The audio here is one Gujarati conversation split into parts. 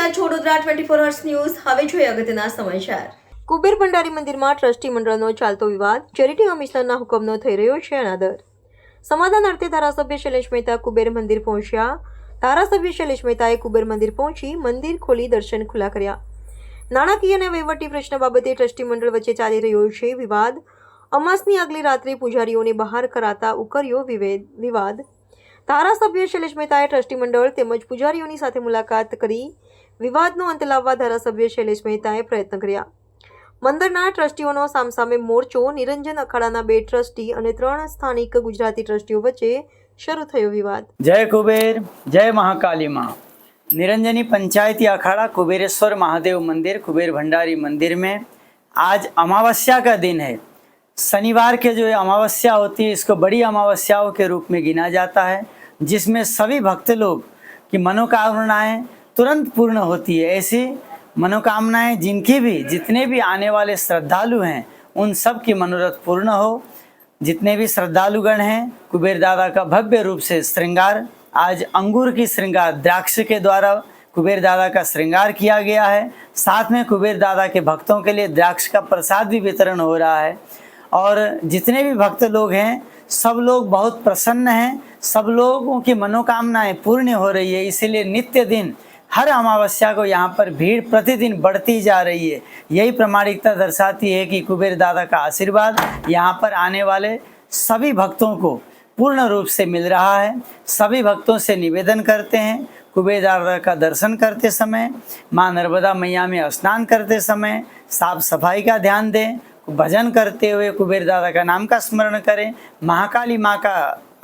રહ્યા છો Vadodara twenty four hours news હવે જોઈએ અગત્યના સમાચાર કુબેર ભંડારી મંદિરમાં ટ્રસ્ટી મંડળનો ચાલતો વિવાદ ચેરિટી કમિશનરના હુકમનો થઈ રહ્યો છે અનાદર સમાધાન અર્થે ધારાસભ્ય શૈલેષ મહેતા કુબેર મંદિર પહોંચ્યા ધારાસભ્ય શૈલેષ મહેતાએ કુબેર મંદિર પહોંચી મંદિર ખોલી દર્શન ખુલ્લા કર્યા નાણાકીય અને વહીવટી પ્રશ્ન બાબતે ટ્રસ્ટી મંડળ વચ્ચે ચાલી રહ્યો છે વિવાદ અમાસની આગલી રાત્રે પૂજારીઓને બહાર કરાતા ઉકર્યો વિવેદ વિવાદ ધારાસભ્ય શૈલેષ મહેતાએ ટ્રસ્ટી મંડળ તેમજ પૂજારીઓની સાથે મુલાકાત કરી विवादों का अंत લાવવા ધરસવ્ય શૈલેષ મહેતાએ પ્રયત્ન કર્યા મંદિરના ટ્રસ્ટીઓનો સામસામે મોરચો નિરંજન અખાડાના બે ટ્રસ્ટી અને ત્રણ સ્થાનિક ગુજરાતી ટ્રસ્ટીઓ વચ્ચે શરૂ થયો વિવાદ જય કુબેર જય મહાકાલી માં નિરંજની પંચાયતી અખાડા કુબેરેશ્વર મહાદેવ મંદિર કુબેર ભંડારી મંદિર મે આજ અમાવસ્યા કા દિન હે શનિવાર કે જો અમાવસ્યા હોતી ઇસકો બડી અમાવસ્યાઓ કે રૂપ મે ગિના જાતા હૈ જિસમે સભી ભક્ત લોગ કી મનોકામનાએ तुरंत पूर्ण होती है ऐसी मनोकामनाएं जिनकी भी जितने भी आने वाले श्रद्धालु हैं उन सब की मनोरथ पूर्ण हो जितने भी श्रद्धालुगण हैं कुबेर दादा का भव्य रूप से श्रृंगार आज अंगूर की श्रृंगार द्राक्ष के द्वारा कुबेर दादा का श्रृंगार किया गया है साथ में कुबेर दादा के भक्तों के लिए द्राक्ष का प्रसाद भी वितरण हो रहा है और जितने भी भक्त लोग हैं सब लोग बहुत प्रसन्न हैं सब लोगों की मनोकामनाएं पूर्ण हो रही है इसीलिए नित्य दिन हर अमावस्या को यहाँ पर भीड़ प्रतिदिन बढ़ती जा रही है यही प्रमाणिकता दर्शाती है कि कुबेर दादा का आशीर्वाद यहाँ पर आने वाले सभी भक्तों को पूर्ण रूप से मिल रहा है सभी भक्तों से निवेदन करते हैं कुबेर दादा का दर्शन करते समय माँ नर्मदा मैया में स्नान करते समय साफ सफाई का ध्यान दें भजन करते हुए कुबेर दादा का नाम का स्मरण करें महाकाली माँ का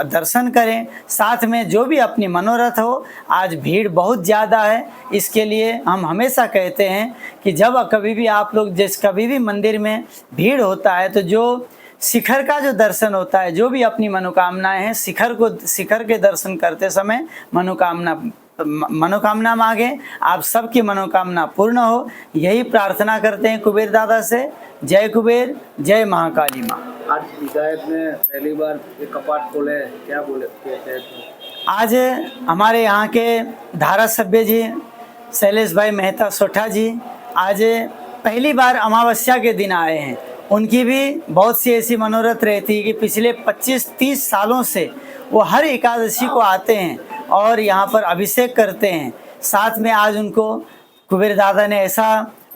दर्शन करें साथ में जो भी अपनी मनोरथ हो आज भीड़ बहुत ज़्यादा है इसके लिए हम हमेशा कहते हैं कि जब कभी भी आप लोग जिस कभी भी मंदिर में भीड़ होता है तो जो शिखर का जो दर्शन होता है जो भी अपनी मनोकामनाएं हैं शिखर को शिखर के दर्शन करते समय मनोकामना मनोकामना मांगे आप सबकी मनोकामना पूर्ण हो यही प्रार्थना करते हैं कुबेर दादा से जय कुबेर जय महाकाली माँ आज हिदायत ने पहली बार ये कपाट खोले क्या बोले तो। आज हमारे यहाँ के धारा सभ्य जी शैलेश भाई मेहता सोठा जी आज पहली बार अमावस्या के दिन आए हैं उनकी भी बहुत सी ऐसी मनोरथ रहती है कि पिछले 25-30 सालों से वो हर एकादशी को आते हैं और यहाँ पर अभिषेक करते हैं साथ में आज उनको कुबेर दादा ने ऐसा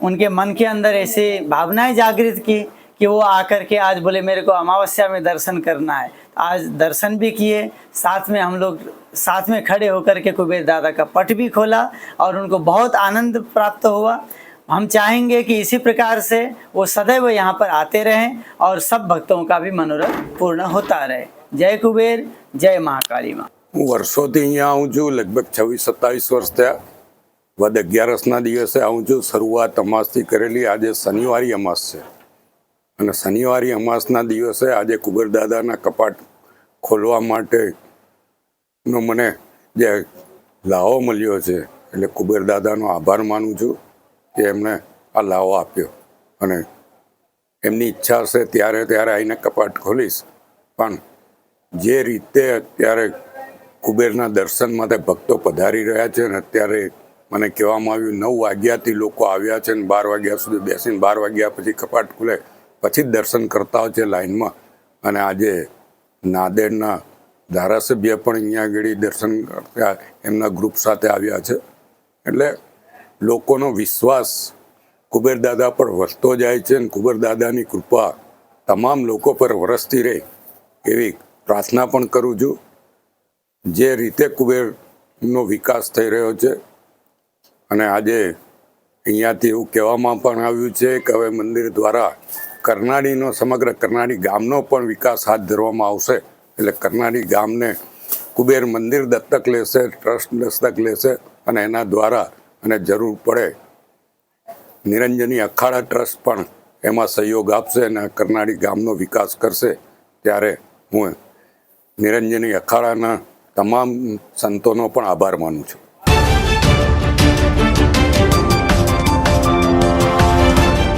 उनके मन के अंदर ऐसी भावनाएं जागृत की कि वो आकर के आज बोले मेरे को अमावस्या में दर्शन करना है आज दर्शन भी किए साथ में हम लोग साथ में खड़े होकर के कुबेर दादा का पट भी खोला और उनको बहुत आनंद प्राप्त हुआ हम चाहेंगे कि इसी प्रकार से वो सदैव यहाँ पर आते रहें और सब भक्तों का भी मनोरथ पूर्ण होता रहे जय कुबेर जय महाकाली माँ હું વર્ષોથી અહીંયા આવું છું લગભગ છવ્વીસ સત્તાવીસ વર્ષ થયા વદ અગિયારસના દિવસે આવું છું શરૂઆત અમાસથી કરેલી આજે શનિવારી અમાસ છે અને શનિવારી અમાસના દિવસે આજે કુબેરદાદાના કપાટ ખોલવા માટેનો મને જે લાહો મળ્યો છે એટલે કુબેરદાદાનો આભાર માનું છું કે એમણે આ લાહો આપ્યો અને એમની ઈચ્છા હશે ત્યારે ત્યારે આવીને કપાટ ખોલીશ પણ જે રીતે અત્યારે કુબેરના દર્શન માટે ભક્તો પધારી રહ્યા છે અને અત્યારે મને કહેવામાં આવ્યું નવ વાગ્યાથી લોકો આવ્યા છે અને બાર વાગ્યા સુધી બેસીને બાર વાગ્યા પછી કપાટ ખુલે પછી જ દર્શન કરતા હોય છે લાઇનમાં અને આજે નાદેડના ધારાસભ્ય પણ અહીંયા આગળ દર્શન કરતા એમના ગ્રુપ સાથે આવ્યા છે એટલે લોકોનો વિશ્વાસ કુબેરદાદા પર વધતો જાય છે અને કુબેરદાદાની કૃપા તમામ લોકો પર વરસતી રહે એવી પ્રાર્થના પણ કરું છું જે રીતે કુબેરનો વિકાસ થઈ રહ્યો છે અને આજે અહીંયાથી એવું કહેવામાં પણ આવ્યું છે કે હવે મંદિર દ્વારા કરનાળીનો સમગ્ર કરનાળી ગામનો પણ વિકાસ હાથ ધરવામાં આવશે એટલે કરનાળી ગામને કુબેર મંદિર દત્તક લેશે ટ્રસ્ટ દત્તક લેશે અને એના દ્વારા અને જરૂર પડે નિરંજની અખાડા ટ્રસ્ટ પણ એમાં સહયોગ આપશે અને કરનાળી ગામનો વિકાસ કરશે ત્યારે હું નિરંજની અખાડાના તમામ સંતોનો પણ આભાર માનું છું